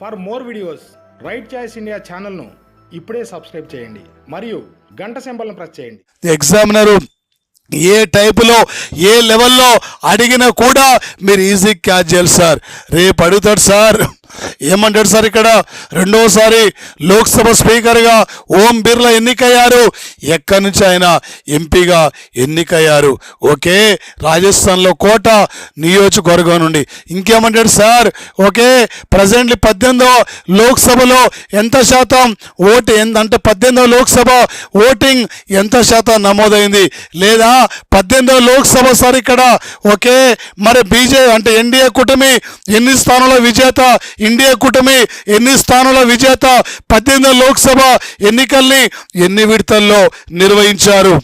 For more videos right choice India ఛానల్ను ఇప్పుడే subscribe చేయండి. మరియు గంట సింబల్ను ప్రెస్ చేయండి. ఎగ్జామినరు ఏ టైపులో ఏ లెవెల్లో అడిగినా కూడా మీరు ఈజీ క్యాచ్ చేయాలి సార్. రేపు అడుగుతాడు సార్. ఏమంటాడు సార్ ఇక్కడ? రెండోసారి లోక్సభ స్పీకర్గా ఓం బిర్లా ఎన్నికయ్యారు. ఎక్కడి నుంచి ఆయన ఎంపీగా ఎన్నికయ్యారు? ఓకే రాజస్థాన్లో కోట నియోజకవర్గం నుండి. ఇంకేమంటాడు సార్? ఓకే ప్రజెంట్లీ పద్దెనిమిదో లోక్సభలో ఎంత శాతం ఓటు ఎంత అంటే పద్దెనిమిదో లోక్సభ ఓటింగ్ ఎంత శాతం నమోదైంది? లేదా పద్దెనిమిదో లోక్సభ సార్ ఇక్కడ? ఓకే మరి బీజే అంటే ఎన్డీఏ కూటమి ఎన్ని స్థానంలో విజేత ఇండియా కూటమి ఎన్ని స్థానాల విజేత పద్దెనిమిది లోక్సభ ఎన్నికల్ని ఎన్ని విడతల్లో నిర్వహించారు?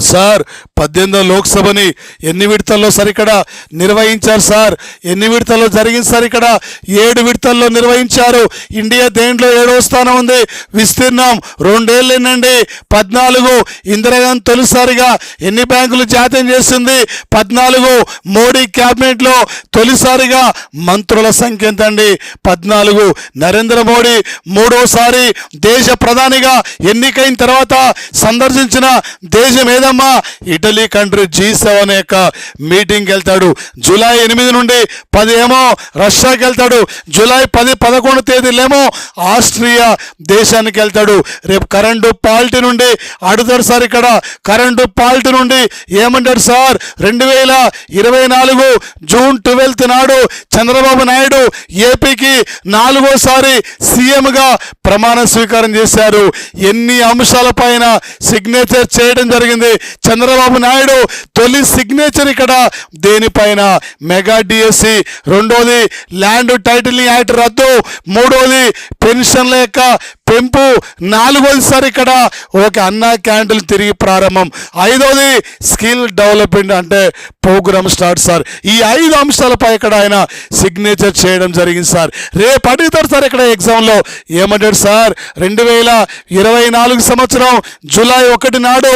సార్ పద్దెనిమిదో లోక్సభని ఎన్ని విడతల్లో సార్ ఇక్కడ నిర్వహించారు సార్? ఎన్ని విడతల్లో జరిగింది సార్ ఇక్కడ? ఏడు విడతల్లో నిర్వహించారు. ఇండియా దేంట్లో ఏడవ స్థానం ఉంది? విస్తీర్ణం రెండేళ్ళేనండి. పద్నాలుగు ఇందిరాగాంధీ తొలిసారిగా ఎన్ని బ్యాంకులు జాతీయం చేసింది? పద్నాలుగు మోడీ క్యాబినెట్లో తొలిసారిగా మంత్రుల సంఖ్య ఎంతండి? పద్నాలుగు నరేంద్ర మోడీ మూడోసారి దేశ ప్రధానిగా ఎన్నికైన తర్వాత సందర్శించిన దేశం ఏదమ్మా ఇటలీ కంట్రీ జీ సెవెన్ యొక్క మీటింగ్కి వెళ్తాడు జూలై ఎనిమిది నుండి పది ఏమో రష్యాకి వెళ్తాడు. జూలై పది పదకొండు తేదీలేమో ఆస్ట్రియా దేశానికి వెళ్తాడు. రేపు కరెంటు పాలిటీ నుండి అడుగుతాడు సార్ ఇక్కడ. కరెంటు పాలిటీ నుండి ఏమంటాడు సార్? రెండు వేల ఇరవై నాలుగు జూన్ ట్వెల్త్ నాడు చంద్రబాబు నాయుడు ఏపీకి నాలుగోసారి సీఎంగా ప్రమాణ స్వీకారం చేశారు. ఎన్ని అంశాలపైన సిగ్నేచర్ చేయడం జరిగింది? చంద్రబాబు నాయుడు తొలి సిగ్నేచర్ ఇక్కడ. దేనిపైన? మెగా డిఎస్సి రెండోది ల్యాండ్ టైటిల్ యాక్ట్ రద్దు మూడోది పెన్షన్ల యొక్క పెంపు. నాలుగోది సార్ ఇక్కడ ఒక అన్న క్యాండిల్ తిరిగి ప్రారంభం. ఐదోది స్కిల్ డెవలప్మెంట్ అంటే ప్రోగ్రామ్ స్టార్ట్ సార్. ఈ ఐదు అంశాలపై ఇక్కడ ఆయన సిగ్నేచర్ చేయడం జరిగింది సార్. రేపు అడుగుతారు సార్ ఇక్కడ ఎగ్జామ్లో. ఏమంటాడు సార్? రెండు వేల ఇరవై నాలుగు సంవత్సరం జూలై ఒకటి నాడు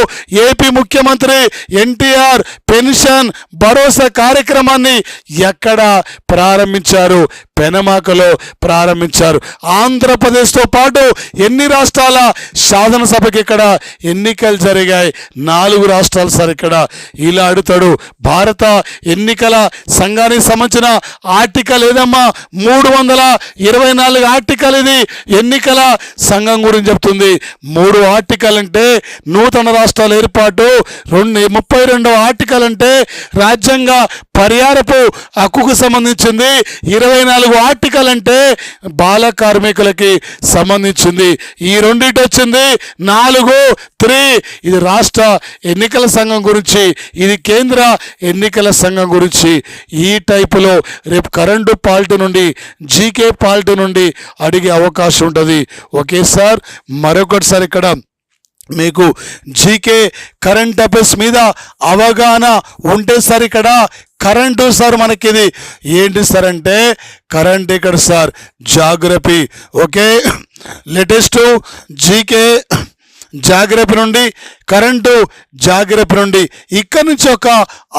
ఏపీ ముఖ్యమంత్రి ఎన్టీఆర్ పెన్షన్ భరోసా కార్యక్రమాన్ని ఎక్కడ ప్రారంభించారు? పెనమాకలో ప్రారంభించారు. ఆంధ్రప్రదేశ్తో పాటు ఎన్ని రాష్ట్రాల శాసనసభకి ఇక్కడ ఎన్నికలు జరిగాయి? నాలుగు రాష్ట్రాలు సార్ ఇక్కడ ఇలా అడుగుతాడు. భారత ఎన్నికల సంఘానికి సంబంధించిన ఆర్టికల్ ఏదమ్మా? మూడు వందల ఇరవై నాలుగు ఆర్టికల్ ఇది. ఎన్నికల సంఘం గురించి చెప్తుంది. మూడు ఆర్టికల్ అంటే నూతన రాష్ట్రాల ఏర్పాటు. రెండు ముప్పై రెండవ ఆర్టికల్ అంటే రాజ్యాంగ పర్యారపు హక్కుకు సంబంధించింది. ఇరవై నాలుగు ఆర్టికల్ అంటే బాల కార్మికులకి సంబంధించింది. ఈ రెండింటి వచ్చింది. నాలుగు త్రీ ఇది రాష్ట్ర ఎన్నికల సంఘం గురించి ఇది కేంద్ర ఎన్నికల సంఘం గురించి. ఈ టైపులో రేపు కరెంటు పాలిటీ నుండి జీకే పాలిటీ నుండి అడిగే అవకాశం ఉంటుంది. ఓకే సార్ మరొకటిసారి ఇక్కడ మీకు జీకే కరెంట్ అఫైర్స్ మీద అవగాహన ఉంటే సార్ ఇక్కడ కరెంటు సార్ మనకి ఇది ఏంటి సార్ అంటే కరెంట్ ఇక్కడ sir geography. Okay? Latest GK geography నుండి కరెంటు జాగ్రత్త నుండి ఇక్కడి నుంచి ఒక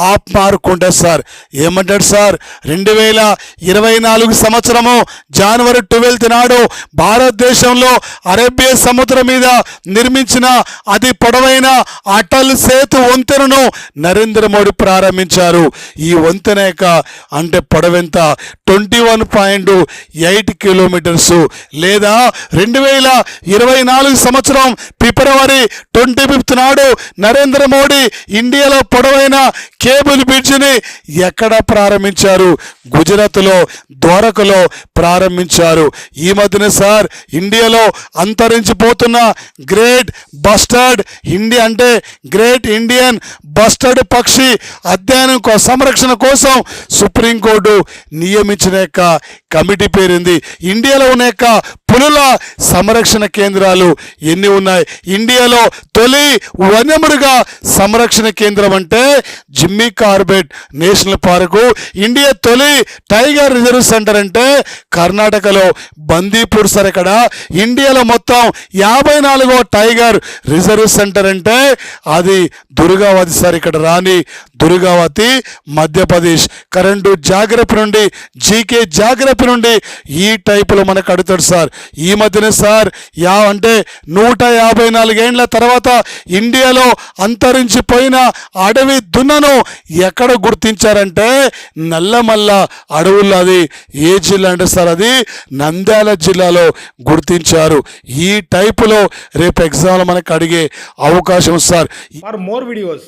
ఆప్ మారుకుంటారు సార్. ఏమంటాడు సార్? రెండు వేల ఇరవై నాలుగు సంవత్సరము జనవరి ట్వెల్త్ నాడు భారతదేశంలో అరేబియా సముద్రం మీద నిర్మించిన అతి పొడవైన అటల్ సేతు వంతెనను నరేంద్ర మోడీ ప్రారంభించారు. ఈ వంతెన యొక్క అంటే పొడవెంత? Twenty one point eight kilometres. లేదా రెండు వేల ఇరవై నాలుగు సంవత్సరం ఫిబ్రవరి ట్వంటీ ఫిఫ్త్ నాడు నరేంద్ర మోడీ ఇండియాలో పొడవైన కేబుల్ బ్రిడ్జిని ఎక్కడ ప్రారంభించారు? గుజరాత్లో ద్వారకలో ప్రారంభించారు. ఈ మధ్యన సార్ ఇండియాలో అంతరించిపోతున్న గ్రేట్ బస్టర్డ్ ఇండియా అంటే గ్రేట్ ఇండియన్ బస్టర్డ్ పక్షి అధ్యయనం సంరక్షణ కోసం సుప్రీంకోర్టు నియమించిన యొక్క కమిటీ పేరుంది. ఇండియాలో ఉన్న యొక్క పులుల సంరక్షణ కేంద్రాలు ఎన్ని ఉన్నాయి? ఇండియాలో తొలి వన్యమృగ సంరక్షణ కేంద్రం అంటే Jimmy Corbett national park. India తొలి టైగర్ రిజర్వ్ సెంటర్ అంటే కర్ణాటకలో బందీపూర్ సార్ ఇండియాలో మొత్తం యాభై నాలుగో టైగర్ రిజర్వ్ సెంటర్ అంటే అది దుర్గావతి సార్ ఇక్కడ రాణి దుర్గావతి మధ్యప్రదేశ్. కరెంటు జాగ్రత్త నుండి జీకే జాగ్రత్త నుండి ఈ టైపులో మనకు అడుగుతాడు సార్. ఈ మధ్యనే సార్ యా అంటే నూట యాభై నాలుగేండ్ల తర్వాత ఇండియాలో అంతరించిపోయిన అడవి దున్నను ఎక్కడ గుర్తించారంటే నల్లమల్ల అడవుల్లో అది. ఏ జిల్లా అంటే సార్ అది? నంద్యాల జిల్లాలో గుర్తించారు. ఈ టైపులో రేపు ఎగ్జామ్లో మనకు అడిగే అవకాశం sir. For more videos